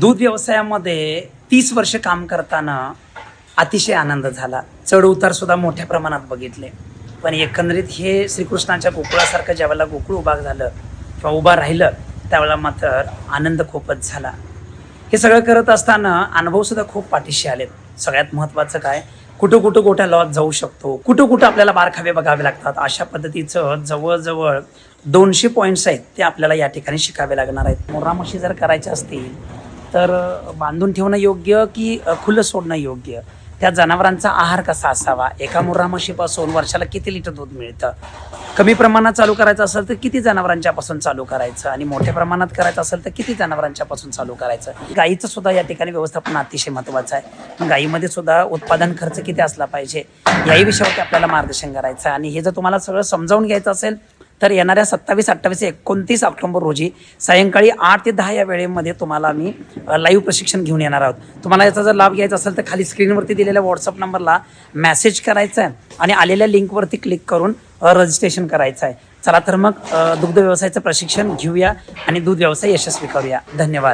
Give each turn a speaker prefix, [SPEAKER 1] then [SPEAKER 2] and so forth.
[SPEAKER 1] दूध व्यवसायामध्ये तीस वर्ष काम करताना अतिशय आनंद झाला. चढ उतारसुद्धा मोठ्या प्रमाणात बघितले. पण एकंदरीत हे श्रीकृष्णाच्या गोकुळासारखं ज्यावेळेला गोकुळ उभा झालं किंवा उभा राहिलं त्यावेळेला मात्र आनंद खूपच झाला. हे सगळं करत असताना अनुभवसुद्धा खूप पाठीशी आलेत. सगळ्यात महत्त्वाचं काय? कुठं कुठं गोट्या लॉज जाऊ शकतो. कुठं कुठं आपल्याला बारखावे बघावे लागतात. अशा पद्धतीचं जवळजवळ दोनशे पॉईंट्स आहेत ते आपल्याला या ठिकाणी शिकावे लागणार आहेत. मोर्रा म्हशी जर करायच्या असतील तर बांधून ठेवणं योग्य की खुलं सोडणं योग्य? त्या जनावरांचा आहार कसा असावा? एका मुर्रा म्हशीपासून वर्षाला किती लिटर दूध मिळतं? कमी प्रमाणात चालू करायचं असेल तर किती जनावरांच्यापासून चालू करायचं? आणि मोठ्या प्रमाणात करायचं असेल तर किती जनावरांच्यापासून चालू करायचं? गाईचं सुद्धा या ठिकाणी व्यवस्थापन अतिशय महत्त्वाचं आहे. गाईमध्ये सुद्धा उत्पादन खर्च किती असला पाहिजे? याही विषयावरती आपल्याला मार्गदर्शन करायचं आहे. आणि हे जर तुम्हाला सगळं समजावून घ्यायचं असेल तर येणाऱ्या सत्तावीस अठ्ठावीस एकोणतीस ऑक्टोबर रोजी सायंकाळी आठ ते दहा या वेळेमध्ये तुम्हाला आम्ही लाईव्ह प्रशिक्षण घेऊन येणार आहोत. तुम्हाला याचा जर लाभ घ्यायचा असेल तर खाली स्क्रीनवरती दिलेल्या व्हॉट्सअप नंबरला मेसेज करायचा आहे आणि आलेल्या लिंकवरती क्लिक करून रजिस्ट्रेशन करायचं आहे चला तर मग दुग्ध व्यवसायाचं प्रशिक्षण घेऊया आणि दूध व्यवसाय यशस्वी करूया. धन्यवाद.